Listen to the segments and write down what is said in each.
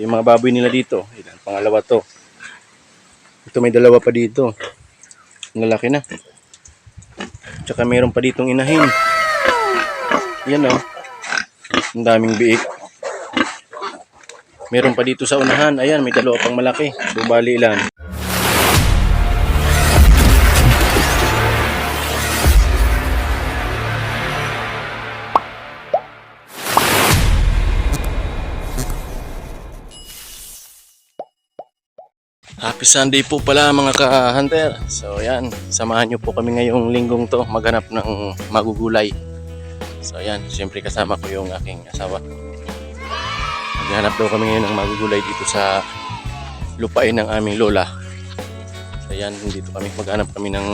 Yung mga baboy nila dito. Ilan, pangalawa to. Ito may dalawa pa dito. Ang lalaki na. Tsaka mayroon pa ditong inahin. Yan oh. Ang daming biik. Meron pa dito sa unahan. Ayan, may dalawa pang malaki. Bubali ilan. Happy Sunday po pala mga ka-hunter. So yan, samahan nyo po kami ngayong linggong to maghanap ng magugulay. So yan, siyempre kasama ko yung aking asawa. Maghanap daw kami ngayon ng magugulay dito sa lupain ng aming lola. So yan, dito kami maghanap kami ng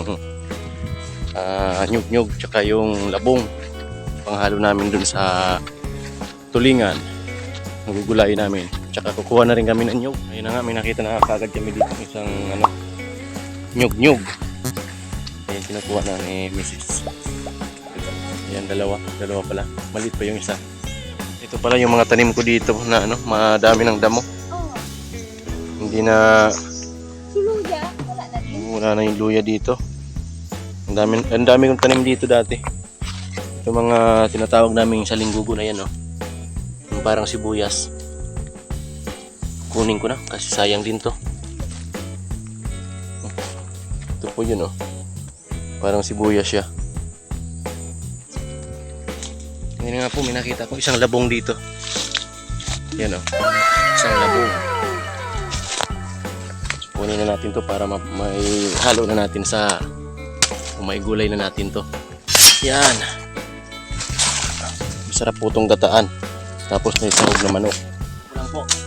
ah, nyug-nyug tsaka yung labong. Panghalo namin dun sa tulingan. Magugulay namin. Tsaka kukuha na rin kami ng nyug. Ayun na nga, may nakita na kagad kami dito ng isang ano, nyug-nyug. Ayun, kinukuha na ni Mrs. Ayan, dalawa. Dalawa pala. Maliit pa yung isa. Ito pala yung mga tanim ko dito na ano, madami ng damo. Hindi na Si Luya, wala na din. wala na yung luya dito. Ang dami, ang dami kong tanim dito dati. Yung mga tinatawag namin sa linggugo na yan, oh. Yung parang sibuyas. Kunin ko na kasi sayang din to. Ito po yun, oh. Parang sibuyas siya. Ngayon nga po, may nakita ko isang labong dito. Yan, oh. Isang labong. Kunin na natin to para ma- may halo na natin sa may gulay na natin to. Yan. Masarap po itong gataan. Tapos may sahog na manok. Kulang po.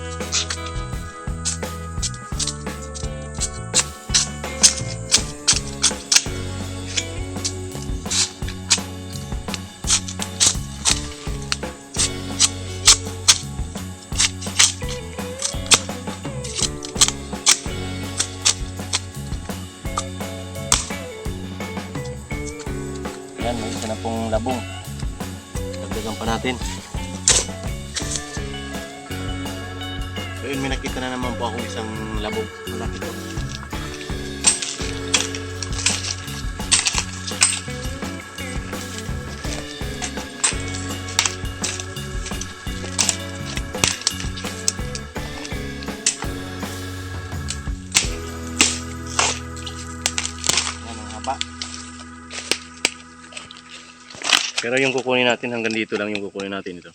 Pong labong. Dagdagan pa natin. So yun, may nakita na naman po akong isang labong. Malaki to. Pero yung kukunin natin hanggang dito lang yung kukunin natin ito.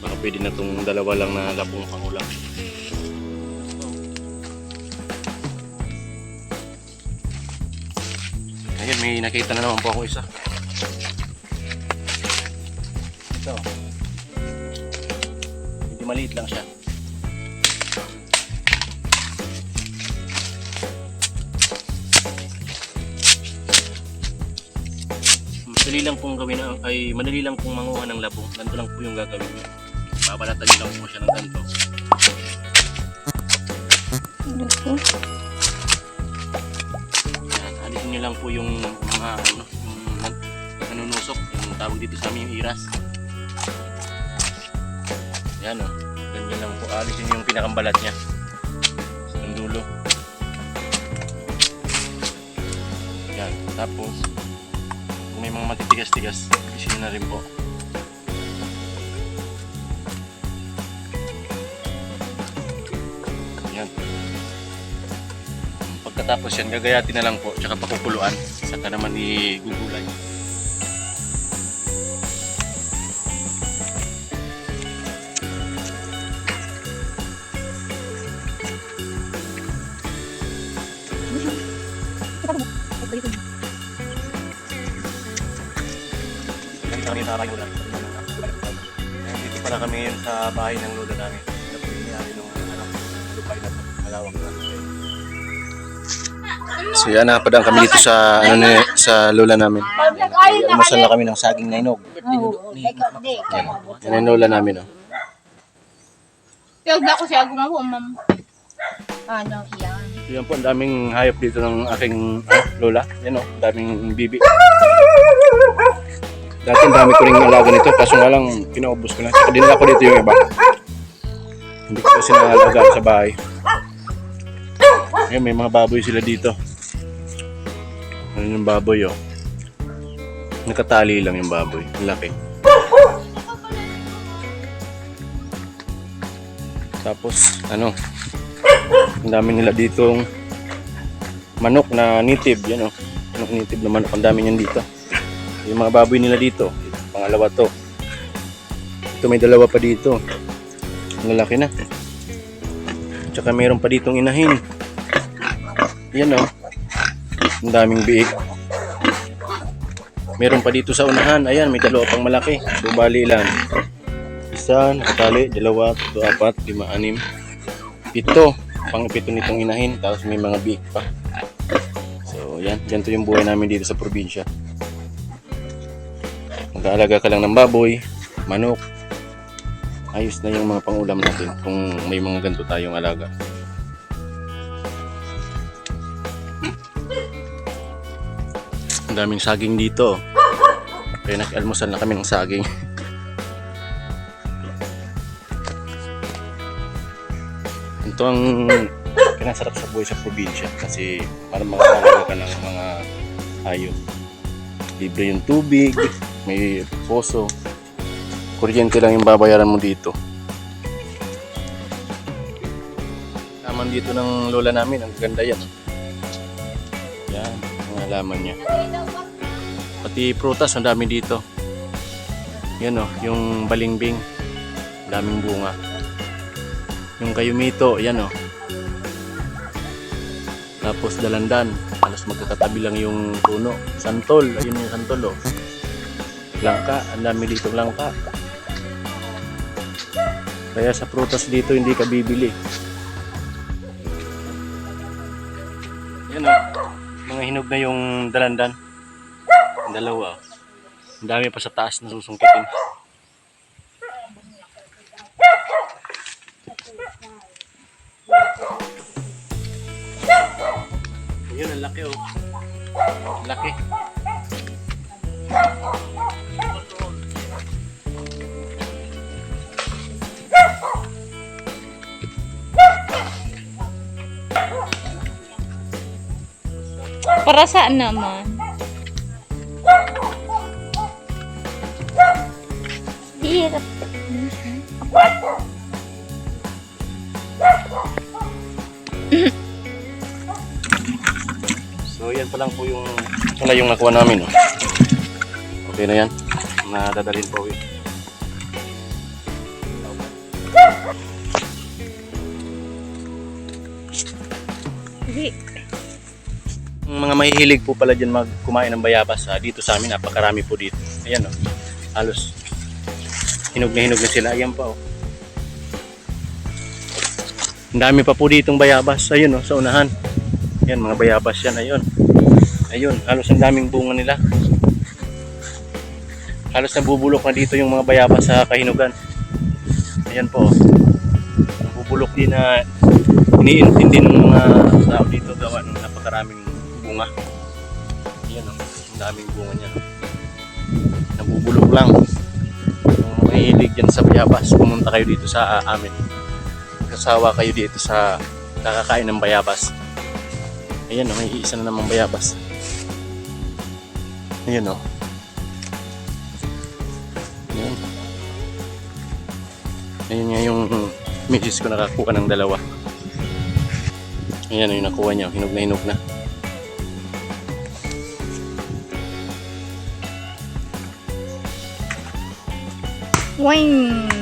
Baka pwede na tong dalawa lang na labong pangulam. Ayan, may nakita na naman po ako isa. Ito. Medyo maliit lang siya. Madali lang pong gawin ay madali lang pong manguha ng labong. Ganito lang po yung gagawin niyo. Babalatan lang po siya ng ganito. Yan, alisin niyo lang po yung mga ano, yung nan- nanunusok, yung tawag dito sa amin yung iras. Yan o. Ganyan lang po. Alisin yung pinakambalat niya. Yung dulo. Yan. Tapos, kung may mga matitigas-tigas, alisin na rin po. Pagkatapos yan, gagayatin na lang po, tsaka pakukuluan. Saka naman igugulay. Ang tarayo lang. Dito pala kami sa bahay ng lola namin. Ito po yung nangyari nung anak. Lupay na malawak na. So yan, napadaan kami dito sa ano ni, sa lola namin. Almusal na kami ng saging na inog. Yan ang lola namin, oh. Tiyag na ko siya gumawa, ma'am. Ano, yan. Yan po, ang daming hayop dito ng aking ah, lola. Yan o, ang daming bibi. Dati ang dami ko rin alaga nito, kaso nga lang pinaubos ko na. Tsaka dinala ko dito yung iba. Hindi ko kasi naalagaan sa bahay. Ayun, may mga baboy sila dito. Ano yung baboy oh. Nakatali lang yung baboy. Laki. Tapos, ano, ang dami nila ditong manok na native, yan o. Manok native na manok, ang dami niyan dito. Yung mga baboy nila dito, pangalawa to. Ito may dalawa pa dito. Ang lalaki na. Tsaka mayroon pa ditong inahin. Yan o. Ang daming biik. Meron pa dito sa unahan. Ayan, may dalawa pang malaki. So, bali ilan? Isa, nakatali, dalawa, tatlo, apat, lima, anim, pito. Pang pito nitong inahin. Tapos may mga biik pa. So, yan. Ganito yung buhay namin dito sa probinsya. Mag-aalaga ka lang ng baboy, manok. Ayos na yung mga pangulam natin kung may mga ganito tayong alaga. Ang daming saging dito. Kaya nag-almusal na kami ng saging. Ito ang pinasarap sa buhay sa probinsya kasi para makakalaga ka ng mga hayop. Libre yung tubig, may poso. Kuryente lang yung babayaran mo dito. Laman dito ng lola namin, ang ganda. Yan, ang halaman niya. Pati prutas, ang dami dito. Yan o, yung balingbing. Daming bunga. Yung kayumito, yan o. Tapos dalandan. Halos magkakatabi lang yung puno. Santol, ayun yung santol o. Langka, ang dami dito langka. Kaya sa prutas dito hindi ka bibili. Yan o. Mga hinog na yung dalandan. Dalawa. Ang dami pa sa taas na susungkitin. Ayun, ang laki oh. Laki. Para saan naman? Hirap. So yan pa lang po yung wala yung nakuha namin. Oh. Okay na yan. Nadadalhin po uwi. Mga mahihilig po pala dyan magkumain ng bayabas ah, dito sa amin. Napakarami po dito. Ayan oh. Halos hinog na hinog na sila. Ayan pa oh. Ang dami pa po ditong bayabas. Ayun oh, sa unahan. Ayan, mga bayabas yan. Ayun. Ayun, halos ang daming bunga nila. Halos nabubulok na dito yung mga bayabas sa kahinugan. Ayan po. oh. Nabubulok din na iniintindi ng mga tao dito gawa ng napakaraming bunga. Ayan o, ang daming bunga niya. Nabubulok lang. Kung mahilig dyan sa bayabas, pumunta kayo dito sa ah, amin. Kasawa kayo dito sa nakakain ng bayabas. Ayan o, may isa na namang bayabas. Ayan o. Ayan. Ayan nga yung misis ko nakakuha ng dalawa. Ayan yung nakuha niya. Hinog na hinog na. Wing.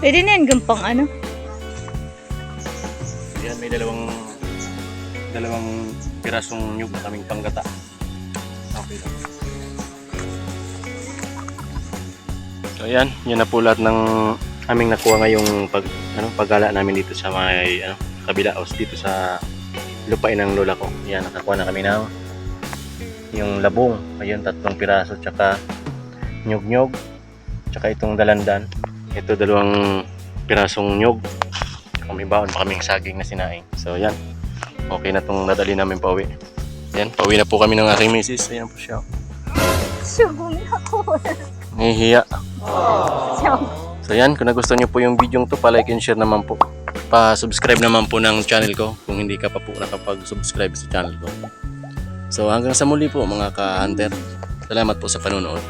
Pwede na yan, gampang ano. Yan, may dalawang dalawang pirasong nyug na kaming panggata. Okay lang. So yan, yan na po lahat ng aming nakuha ngayong pag ano paggala namin dito sa may ano kabila o dito sa lupain ng lola ko. Yan, nakakuha na kami ng yung labong. Ayun, tatlong piraso tsaka nyug-nyug tsaka itong dalandan. Ito dalawang pirasong. Kung may baon pa kaming saging na sinaing. So yan. Okay na tong nadali namin pauwi. Yan, pauwi na po kami ng aking misis. Ayan po siya. Sugong ako. Nahihiya. So yan, kung nagustuhan niyo po yung video to, pa-like and share naman po. Pa-subscribe naman po ng channel ko kung hindi ka pa po nakapag-subscribe sa channel ko. So hanggang sa muli po mga ka-hunter. Salamat po sa panonood.